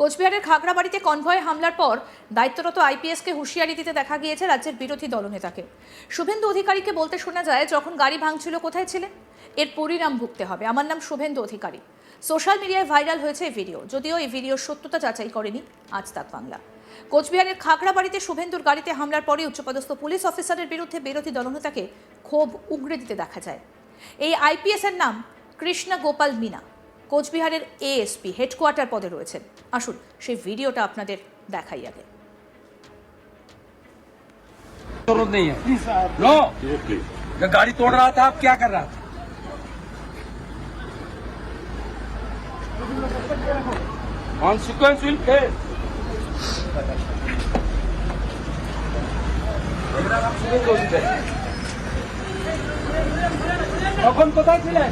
কোচবিহারের খাগড়াবাড়িতে কনভয় হামলার পর দায়িত্বরত আইপিএসকে হুঁশিয়ারি দিতে দেখা গিয়েছে রাজ্যের বিরোধী দলনেতাকে। শুভেন্দু অধিকারীকে বলতে শোনা যায়, যখন গাড়ি ভাঙছিল কোথায় ছিলেন? এর পরিণাম ভুগতে হবে। আমার নাম শুভেন্দু অধিকারী। সোশ্যাল মিডিয়ায় ভাইরাল হয়েছে এই ভিডিও। যদিও এই ভিডিওর সত্যতা যাচাই করেনি আজ তাক বাংলা। কোচবিহারের খাগড়াবাড়িতে শুভেন্দুর গাড়িতে হামলার পরে উচ্চপদস্থ পুলিশ অফিসারের বিরুদ্ধে বিরোধী দলনেতাকে ক্ষোভ উগড়ে দিতে দেখা যায়। এই আইপিএস এর নাম কৃষ্ণা গোপাল মিনা। কোচবিহারের এএসপি হেডকোয়ার্টার পদে রয়েছেন আসুন সেই ভিডিওটা আপনাদের দেখাই আগে जरूरत नहीं है नो ये गाड़ी तोड़ रहा था आप क्या कर रहा था Consequence will face. তখন কোথায় ছিলেন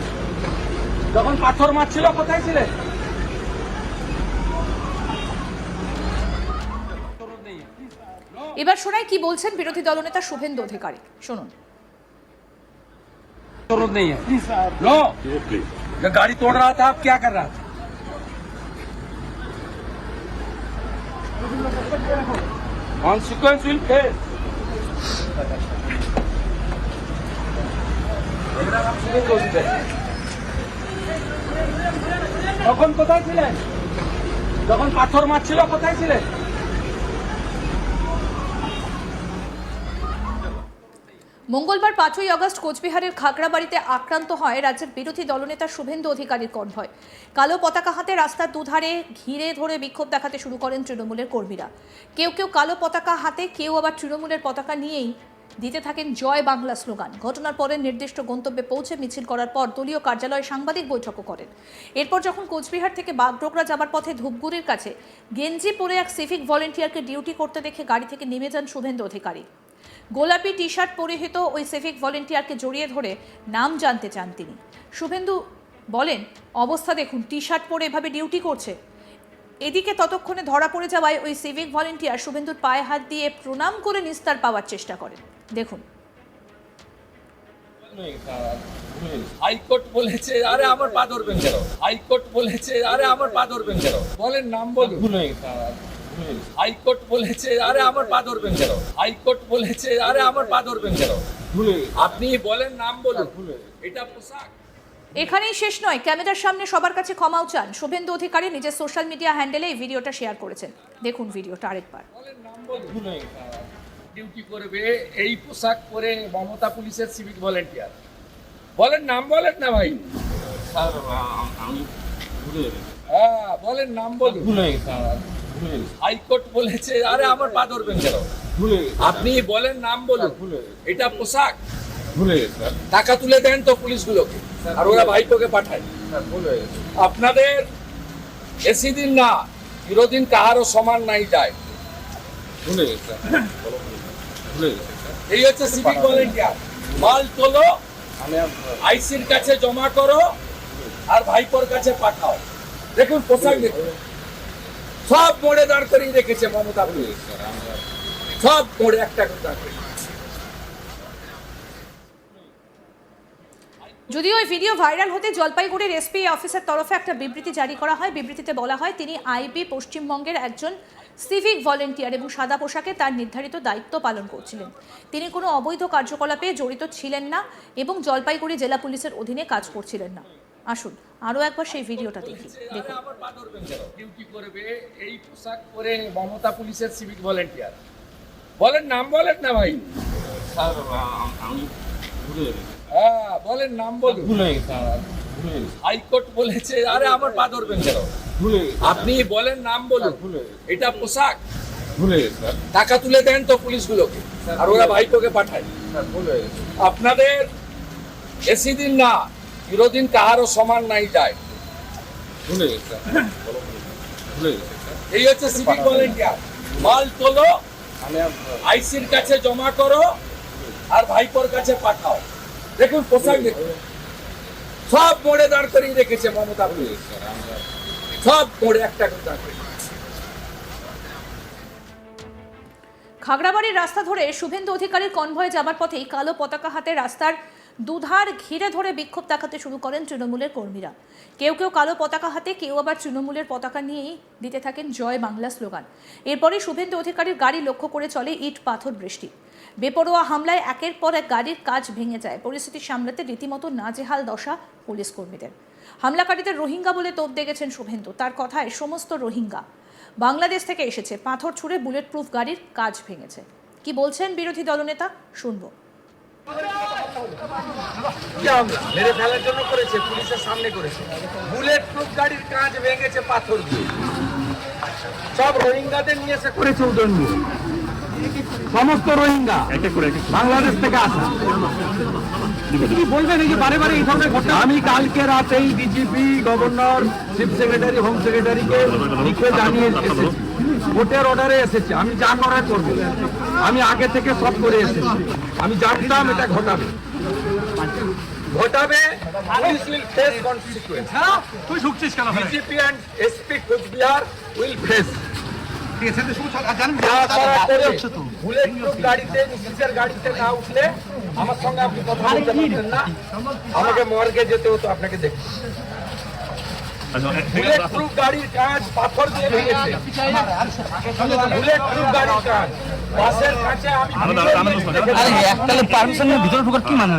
যখন পাথর মারছিল কোথায় ছিলেন জরুরত নেই है। এবার শোনাই কি বলছেন বিরোধী দলনেতা শুভেন্দু অধিকারী শুনুন जरूरत नहीं है नो ये गाड़ी तोड़ रहा था आप क्या कर रहा था कॉन्सिक्वेंस विल फेस তখন কোথায় ছিলেন? যখন পাথর মারছিল, কোথায় ছিলেন? মঙ্গলবার পাঁচই আগস্ট কোচবিহারের খাগড়াবাড়িতে আক্রান্ত হয় রাজ্যের বিরোধী দলনেতা শুভেন্দু অধিকারীর কনভয়। কালো পতাকা হাতে রাস্তার দুধারে ঘিরে ধরে বিক্ষোভ দেখাতে শুরু করেন তৃণমূলের কর্মীরা। কেউ কেউ কালো পতাকা হাতে, কেউ আবার তৃণমূলের পতাকা নিয়েই দিতে থাকেন জয় বাংলা স্লোগান। ঘটনার পরে নির্দিষ্ট গন্তব্যে পৌঁছে মিছিল করার পর দলীয় কার্যালয়ে সাংবাদিক বৈঠকও করেন। এরপর যখন কোচবিহার থেকে বাগডোগরা যাবার পথে ধূপগুড়ির কাছে, গেঞ্জি পরে এক সিভিক ভলেন্টিয়ারকে ডিউটি করতে দেখে গাড়ি থেকে নেমে যান শুভেন্দু অধিকারী। গোলাপি টি শার্ট পরিহিত ওই সিভিক ভলেন্টিয়ারকে জড়িয়ে ধরে নাম জানতে চান তিনি। শুভেন্দু বলেন, অবস্থা দেখুন টি শার্ট পরে এভাবে ডিউটি করছে। এদিকে ততক্ষণে ধরা পড়ে যাওয়ায় ওই সিভিক ভলেন্টিয়ার শুভেন্দুর পায়ে হাত দিয়ে প্রণাম করে নিস্তার পাওয়ার চেষ্টা করেন। দেখুন। হাইকোর্ট বলেছে আরে আমার পা ধরবেন কেন? হাইকোর্ট বলেছে আরে আমার পা ধরবেন কেন? বলেন নাম বলুন। হাইকোর্ট বলেছে আরে আমার পা ধরবেন কেন? হাইকোর্ট বলেছে আরে আমার পা ধরবেন কেন? আপনি বলেন নাম বলুন। এটা পোশাক। এখানেই শেষ নয়। ক্যামেরার সামনে সবার কাছে ক্ষমাও চান। শুভেন্দু অধিকারী নিজের সোশ্যাল মিডিয়া হ্যান্ডেলে এই ভিডিওটা শেয়ার করেছেন। দেখুন ভিডিওটা আরেকবার। বলেন নাম বলুন। ডিউটি করবে এই পোশাক পরে মমতা পুলিশের সিভিক ভলেন্টিয়ার বলেন নাম বলেন না ভাই। হ্যাঁ বলেন নাম বলুন। হাইকোর্ট বলেছে আরে আমার পা ধরবেন কেন? আপনি বলেন নাম বলুন। এটা পোশাক? টাকা তুলে দেন তো পুলিশগুলোকে আর ওরা ভাইপোকে পাঠায়। আপনাদের এসি দিন না চিরদিন কাহারও সমান নাই যায়। এই হচ্ছে সিভিক ভলেন্টিয়ার মাল তোলো, আইসির কাছে জমা করো, আর ভাইপোর কাছে পাঠাও। দেখুন, পোশাক দেখুন। সব মোড়ে দাঁড় করিয়ে রেখেছে মমতা সব মোড়ে একটা করে দাঁড় করিয়ে যদিও ওই ভিডিও ভাইরাল হতে জলপাইগুড়ির এসপি অফিসের তরফে একটা বিবৃতি জারি করা হয়। বিবৃতিতে বলা হয় তিনি আইবি পশ্চিমবঙ্গের একজন সিভিক ভলেন্টিয়ার এবং সাদা পোশাকে তার নির্ধারিত দায়িত্ব পালন করছিলেন। তিনি কোনো অবৈধ কার্যকলাপে জড়িত ছিলেন না এবং জলপাইগুড়ি জেলা পুলিশের অধীনে কাজ করছিলেন না। আসুন আরও একবার সেই ভিডিওটা দেখি। দেখুন? ডিউটি করবে এই পোশাক পরে মমতা পুলিশের সিভিক ভলেন্টিয়ার। বলেন নাম বলেন না ভাই। হ্যাঁ বলেন নাম বলুন। হাইকোর্ট বলেছে আরে আমার পা ধরবেন কেন আপনি বলেন নাম বলুন। এটা পোশাক। টাকা তুলে দেন তো পুলিশগুলোকে আর ওরা ভাইপোকে পাঠায়। আপনাদের এসি দিন না চিরদিন কাহারও সমান নাই যায়। এই হচ্ছে সিভিক ভলেন্টিয়ার। মাল তোলো আইসির কাছে জমা করো আর ভাইপোর কাছে পাঠাও। দেখুন পোশাক দেখুন। সব মোড়ে দাঁড় করিয়ে রেখেছে মমতা সব মোড়ে একটা করে দাঁড় খাগড়াবাড়ির রাস্তা ধরে শুভেন্দু অধিকারীর কনভয়ে যাবার পথেই কালো পতাকা হাতে রাস্তার দুধার ঘিরে ধরে বিক্ষোভ দেখাতে শুরু করেন তৃণমূলের কর্মীরা। কেউ কেউ কালো পতাকা হাতে, কেউ আবার তৃণমূলের পতাকা নিয়েই দিতে থাকেন জয় বাংলা স্লোগান। এরপরই শুভেন্দু অধিকারীর গাড়ি লক্ষ্য করে চলে ইট পাথর বৃষ্টি। বেপরোয়া হামলায় একের পর এক গাড়ির কাজ ভেঙে যায়। পরিস্থিতি সামলাতে রীতিমতো নাজেহাল দশা পুলিশ কর্মীদের। হামলাকারীদের রোহিঙ্গা বলে তোপ দেখেছেন শুভেন্দু। তার কথায় সমস্ত রোহিঙ্গা। বাংলাদেশ থেকে এসেছে। পাথর ছুঁড়ে বুলেট প্রুফ গাড়ির কাজ ভেঙেছে। কি বলছেন বিরোধী দলনেতা? শুনব। মেরে ফেলার জন্য করেছে পুলিশের সামনে করেছে। বুলেট প্রুফ গাড়ির কাঁচ ভেঙেছে পাথর দিয়ে। সব রোহিঙ্গাদের নিয়ে এসে করেছে নিয়ে সমস্ত রোহিঙ্গা। বাংলাদেশ থেকে আসা। কি বলবেন এই যে বারে বারে এই ধরনের ঘটনা? আমি কালকে রাতেই DGP governor chief secretary home সেক্রেটারিকে লিখে জানিয়ে এসেছি। কোর্টের অর্ডারে এসেছে। আমি যা করার করব। আমি আগে থেকে সব করে এসেছি। আমি জানতাম এটা ঘটাবে ঘটাবে ফেস কনসিকুয়েন্স তুই ঢুকছিস কেন? DGP and SP Cooch Behar will face আমার সঙ্গে আপনি কথা বলতে পারতেন না আমাকে মর্গে যেতে হতো আপনাকে দেখতে বুলেট প্রুফ গাড়ির কাজ পাথর দিয়ে ভেঙেছে বুলেট প্রুফ গাড়ির কাজ বাসের কাছে আমি আরে এককালে পারমিশন নিয়ে ভিতরে ঢোকার কি মানে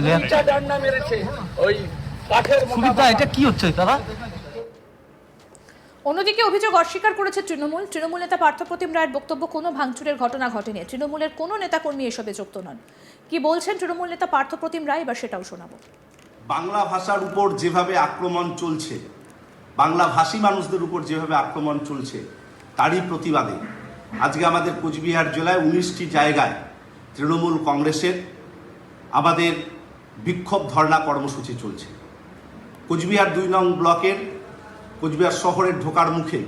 সুবিধা এটা কি হচ্ছে দাদা অন্যদিকে অভিযোগ অস্বীকার করেছে তৃণমূল। তৃণমূল নেতা পার্থপ্রতিম রায়ের বক্তব্য কোনো ভাঙচুরের ঘটনা ঘটেনি। তৃণমূলের কোনো নেতাকর্মী এসবে যুক্ত নন। কি বলছেন তৃণমূল নেতা পার্থপ্রতিম রায়? এবার সেটাও শোনাবো। বাংলা ভাষার উপর যেভাবে আক্রমণ চলছে বাংলা ভাষী মানুষদের উপর যেভাবে আক্রমণ চলছে তারই প্রতিবাদে আজকে আমাদের কোচবিহার জেলায় উনিশটি জায়গায় তৃণমূল কংগ্রেসের আমাদের বিক্ষোভ ধর্ণা কর্মসূচি চলছে। কোচবিহার দুই নং ব্লকের কোচবিহার শহরের ঢোকার মুখে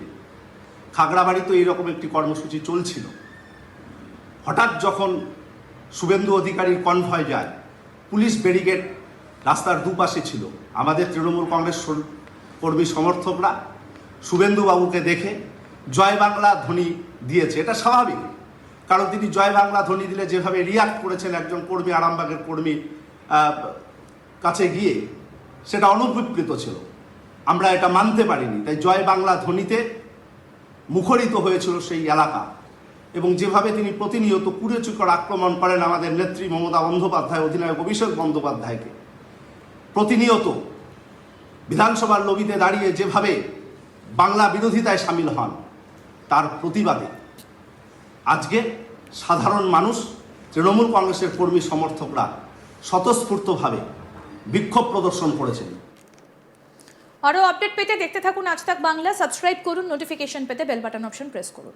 খাগড়াবাড়িতে এইরকম একটি কর্মসূচি চলছিল। হঠাৎ যখন শুভেন্দু অধিকারীর কনভয় যায়, পুলিশ ব্যারিকেড রাস্তার দুপাশে ছিল। আমাদের তৃণমূল কংগ্রেস কর্মী সমর্থকরা শুভেন্দুবাবুকে দেখে জয় বাংলা ধ্বনি দিয়েছে, এটা স্বাভাবিক। কারণ তিনি জয় বাংলা ধ্বনি দিলে যেভাবে রিয়াক্ট করেছেন একজন কর্মী, আরামবাগের কর্মী কাছে গিয়ে, সেটা অনুপ্রীত ছিল। আমরা এটা মানতে পারিনি। তাই জয় বাংলা ধ্বনিতে মুখরিত হয়েছিল সেই এলাকা। এবং যেভাবে তিনি প্রতিনিয়ত কুড়েচুকর আক্রমণ করেন আমাদের নেত্রী মমতা বন্দ্যোপাধ্যায়, অধিনায়ক অভিষেক বন্দ্যোপাধ্যায়কে। প্রতিনিয়ত বিধানসভার লবিতে দাঁড়িয়ে যেভাবে বাংলা বিরোধিতায় সামিল হন তার প্রতিবাদে। আজকে সাধারণ মানুষ, তৃণমূল কংগ্রেসের কর্মী সমর্থকরা স্বতঃস্ফূর্তভাবে বিক্ষোভ প্রদর্শন করেছেন। আরও আপডেট পেতে দেখতে থাকুন আজ তাক বাংলা, সাবস্ক্রাইব করুন, নোটিফিকেশন পেতে বেল বাটন অপশন প্রেস করুন।